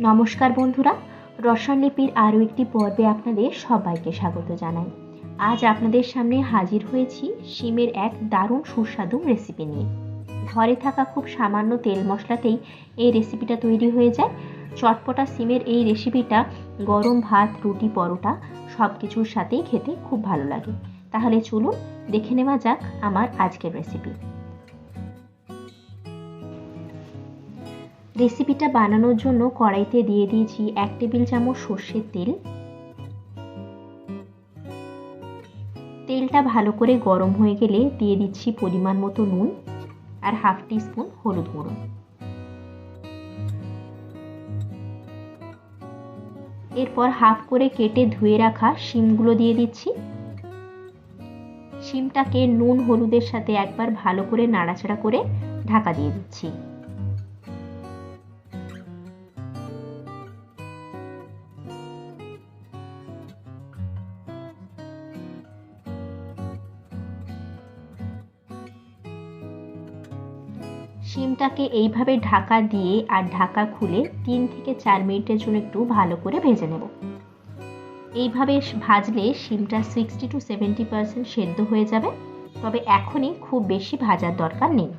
নমস্কার বন্ধুরা, রসায়ন লিপির আরও একটি পর্বে আপনাদের সবাইকে স্বাগত জানাই। আজ আপনাদের সামনে হাজির হয়েছি শিমের এক দারুণ সুস্বাদু রেসিপি নিয়ে। ঘরে থাকা খুব সামান্য তেল মশলাতেই এই রেসিপিটা তৈরি হয়ে যায়। চটপটা সিমের এই রেসিপিটা গরম ভাত, রুটি, পরোটা সব কিছুর সাথেই খেতে খুব ভালো লাগে। তাহলে চলুন দেখে নেওয়া যাক আমার আজকের রেসিপি রেসিপিটা বানানোর জন্য কড়াইতে দিয়ে দিয়েছি এক টেবিল চামচ সর্ষের তেল। তেলটা ভালো করে গরম হয়ে গেলে দিয়ে দিচ্ছি পরিমাণ মতো নুন আর হাফ স্পুন হলুদ গুঁড়ো। এরপর হাফ করে কেটে ধুয়ে রাখা শিমগুলো দিয়ে দিচ্ছি। শিমটাকে নুন হলুদের সাথে একবার ভালো করে নাড়াচাড়া করে ঢাকা দিয়ে দিচ্ছি। শিমটাকে এইভাবে ঢাকা দিয়ে আর ঢাকা খুলে তিন থেকে চার মিনিটের জন্য একটু ভালো করে ভেজে নেব। এইভাবে ভাজলে শিমটা সিক্সটি টু সেভেন্টি পারসেন্ট সেদ্ধ হয়ে যাবে। তবে এখনই খুব বেশি ভাজার দরকার নেই।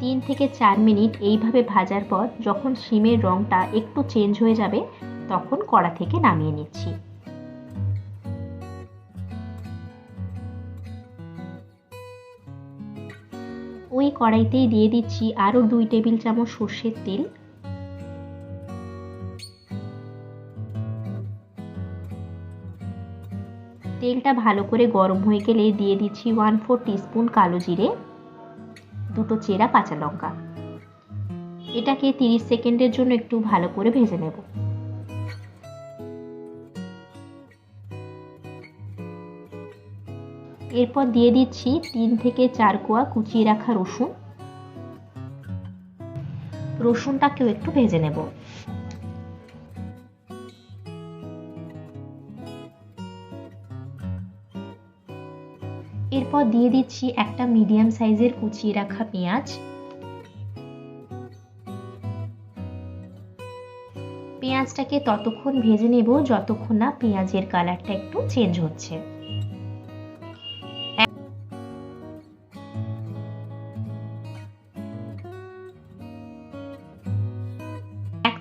তিন থেকে চার মিনিট এইভাবে ভাজার পর যখন শিমের রঙটা একটু চেঞ্জ হয়ে যাবে, তখন কড়া থেকে নামিয়ে নিচ্ছি। ওই কড়াইতেই দিয়ে দিচ্ছি আরও দুই টেবিল চামচ সর্ষের তেল। তেলটা ভালো করে গরম হয়ে গেলে দিয়ে দিচ্ছি ওয়ান ফোর টিস্পুন কালো জিরে, দুটো চেরা কাঁচা লঙ্কা। এটাকে তিরিশ সেকেন্ডের জন্য একটু ভালো করে ভেজে নেব। এরপর দিয়ে দিচ্ছি তিন থেকে চার কোয়া কুচিয়ে রাখা রসুন। রসুনটাকেও একটু ভেজে নেব। এরপর দিয়ে দিচ্ছি একটা মিডিয়াম সাইজের কুচিয়ে রাখা পেঁয়াজ। পেঁয়াজটাকে ততক্ষণ ভেজে নেব, যতক্ষণ না পেঁয়াজের কালারটা একটু চেঞ্জ হচ্ছে।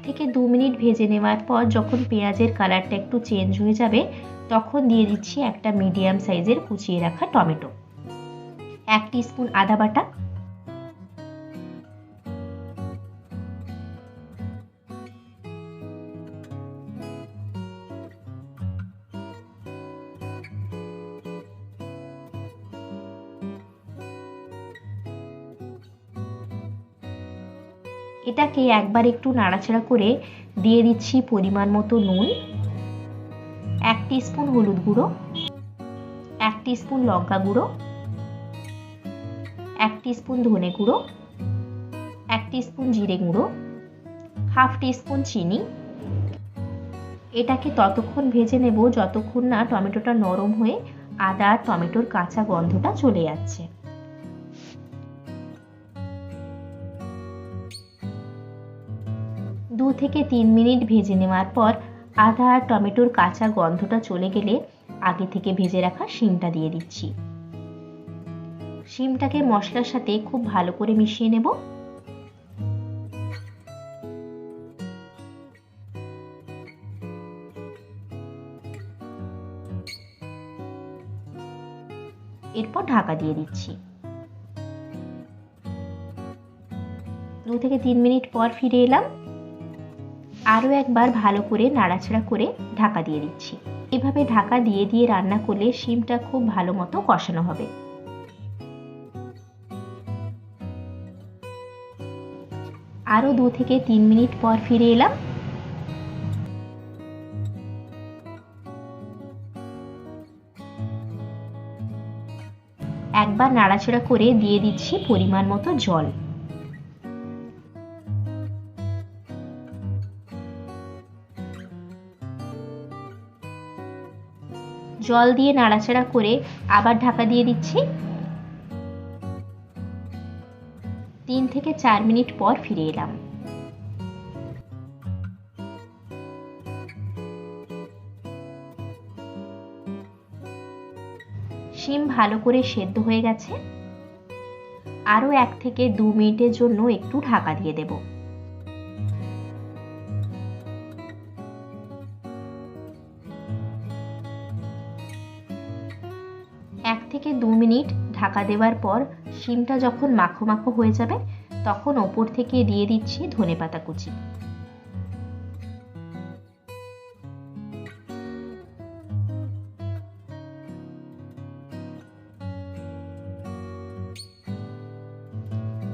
থেকে দু মিনিট ভেজে নেওয়ার পর যখন পেঁয়াজের কালারটা একটু চেঞ্জ হয়ে যাবে, তখন দিয়ে দিচ্ছি একটা মিডিয়াম সাইজের কুচিয়ে রাখা টমেটো। এক স্পুন আদা বাটা এটাকে একবার একটু নাড়াচাড়া করে দিয়ে দিচ্ছি পরিমাণ মতো নুন। এক স্পুন হলুদ গুঁড়ো। এক স্পুন লঙ্কা গুঁড়ো। এক স্পুন ধনে গুঁড়ো। এক স্পুন জিরে গুঁড়ো। হাফ স্পুন চিনি। এটাকে ততক্ষণ ভেজে নেব যতক্ষণ না টমেটোটা নরম হয়ে আদা টমেটোর কাঁচা গন্ধটা চলে যাচ্ছে। দু থেকে তিন মিনিট ভেজে নেওয়ার পর আদা আর টমেটোর কাঁচা গন্ধটা চলে গেলে আগে থেকে ভেজে রাখা শিমটা দিয়ে দিচ্ছি। শিমটাকে মশলার সাথে খুব ভালো করে মিশিয়ে নেব। এরপর ঢাকা দিয়ে দিচ্ছি। দু থেকে তিন মিনিট পর ফিরে এলাম। আরও একবার ভালো করে নাড়াচাড়া করে ঢাকা দিয়ে দিচ্ছি। এভাবে ঢাকা দিয়ে দিয়ে রান্না করলে শিমটা খুব ভালো মতো কষানো হবে। আরও দু থেকে তিন মিনিট পর ফিরে এলাম। একবার নাড়াচাড়া করে দিয়ে দিচ্ছি পরিমাণ মতো জল। জল দিয়ে নাড়াচাড়া করে আবার ঢাকা দিয়ে দিচ্ছি। তিন থেকে চার মিনিট পর ফিরে এলাম। শিম ভালো করে সেদ্ধ হয়ে গেছে। আরও এক থেকে দু মিনিটের জন্য একটু ঢাকা দিয়ে দেব। এক থেকে দু মিনিট ঢাকা দেওয়ার পর শিমটা যখন মাখো মাখো হয়ে যাবে, তখন ওপর থেকে দিয়ে দিচ্ছি ধনেপাতা কুচি।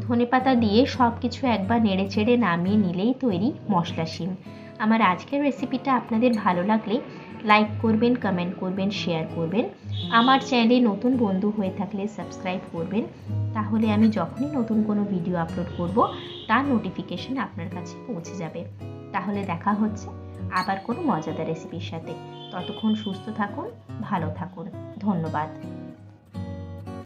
ধনেপাতা দিয়ে সব কিছু একবার নেড়ে চেড়ে নামিয়ে নিলেই তৈরি মশলা শিম। আমার আজকের রেসিপিটা আপনাদের ভালো লাগলে লাইক করবেন কমেন্ট করবেন শেয়ার করবেন। আমার চ্যানেলে নতুন বন্ধু হয়ে থাকলে সাবস্ক্রাইব করবেন। তাহলে আমি যখনই নতুন কোনো ভিডিও আপলোড করব, তার নোটিফিকেশন আপনার কাছে পৌঁছে যাবে। তাহলে দেখা হচ্ছে আবার কোনো মজাদার রেসিপির সাথে। ততক্ষণ সুস্থ থাকুন, ভালো থাকুন। ধন্যবাদ।